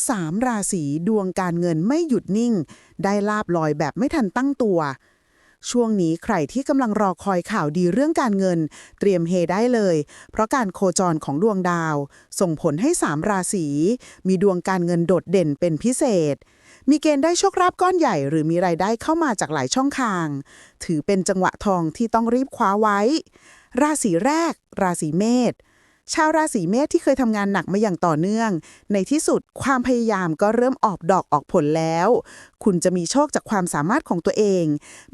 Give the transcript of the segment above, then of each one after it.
3 ราศีดวงการเงินไม่หยุดนิ่ง ได้ลาบลอยแบบไม่ทันตั้งตัว ช่วงนี้ใครที่กำลังรอคอยข่าวดีเรื่องการเงิน เตรียมเฮได้เลย เพราะการโคจรของดวงดาว ส่งผลให้ 3 ราศีมีดวงการเงินโดดเด่นเป็นพิเศษมีเกณฑ์ได้โชคลาภก้อนใหญ่ หรือมีรายได้เข้ามาจากหลายช่องทาง ถือเป็นจังหวะทองที่ต้องรีบคว้าไว้ ราศีแรก ราศีเมษ ชาวราศีเมษที่เคยทำงานหนักมาอย่างต่อเนื่อง ในที่สุดความพยายามก็เริ่มออกดอกออกผลแล้ว คุณจะมีโชคจากความสามารถของตัวเอง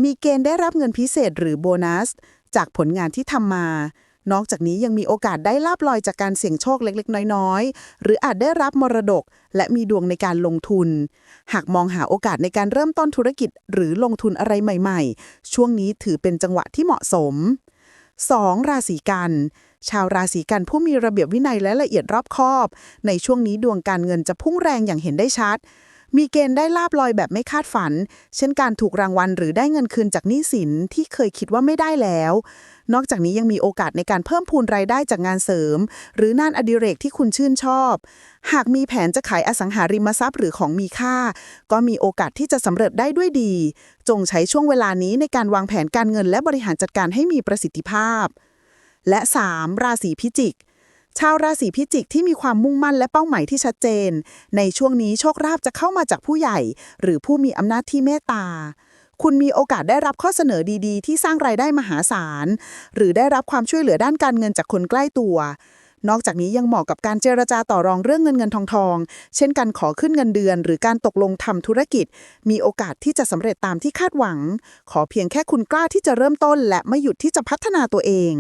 มีเกณฑ์ได้รับเงินพิเศษหรือโบนัส จากผลงานที่ทำมา นอกจากนี้ยังมีโอกาสได้ลาบลอยจากการเสี่ยงโชคเล็กๆ น้อยๆ หรืออาจได้รับมรดก และมีดวงในการลงทุน หากมองหาโอกาสในการเริ่มต้นธุรกิจ หรือลงทุนอะไรใหม่ ๆ ช่วงนี้ถือเป็นจังหวะที่เหมาะสม 2. ราศีกัน ชาวราศีกันผู้มีระเบียบวินัยและละเอียดรอบคอบ ในช่วงนี้ดวงการเงินจะพุ่งแรงอย่างเห็นได้ชัด มีเกณฑ์ได้ลาบลอยแบบไม่คาดฝัน เช่นการถูกรางวัลหรือได้เงินคืนจากหนี้สินที่เคยคิดว่าไม่ได้แล้ว นอกจากนี้ยังมีโอกาสในการเพิ่มพูนรายได้จากงานเสริม หรืองานอดิเรกที่คุณชื่นชอบ หากมีแผนจะขายอสังหาริมทรัพย์หรือของมีค่า ก็มีโอกาสที่จะสำเร็จได้ด้วยดี จงใช้ช่วงเวลานี้ในการวางแผนการเงินและบริหารจัดการให้มีประสิทธิภาพ และ 3. ราศีพิจิก ชาวราศีพิจิกที่มีความมุ่งมั่นและเป้าหมายที่ชัดเจน ในช่วงนี้โชคลาภจะเข้ามาจากผู้ใหญ่ หรือผู้มีอำนาจที่เมตตา คุณมีโอกาสได้รับข้อเสนอดีๆ ที่สร้างรายได้มหาศาล หรือได้รับความช่วยเหลือด้านการเงินจากคนใกล้ตัวนอกจากนี้ยังเหมาะกับการเจรจาต่อรองเรื่องเงินเงินทองทอง เช่นการขอขึ้นเงินเดือน หรือการตกลงทำธุรกิจ มีโอกาสที่จะสำเร็จตามที่คาดหวัง ขอเพียงแค่คุณกล้าที่จะเริ่มต้น และไม่หยุดที่จะพัฒนาตัวเอง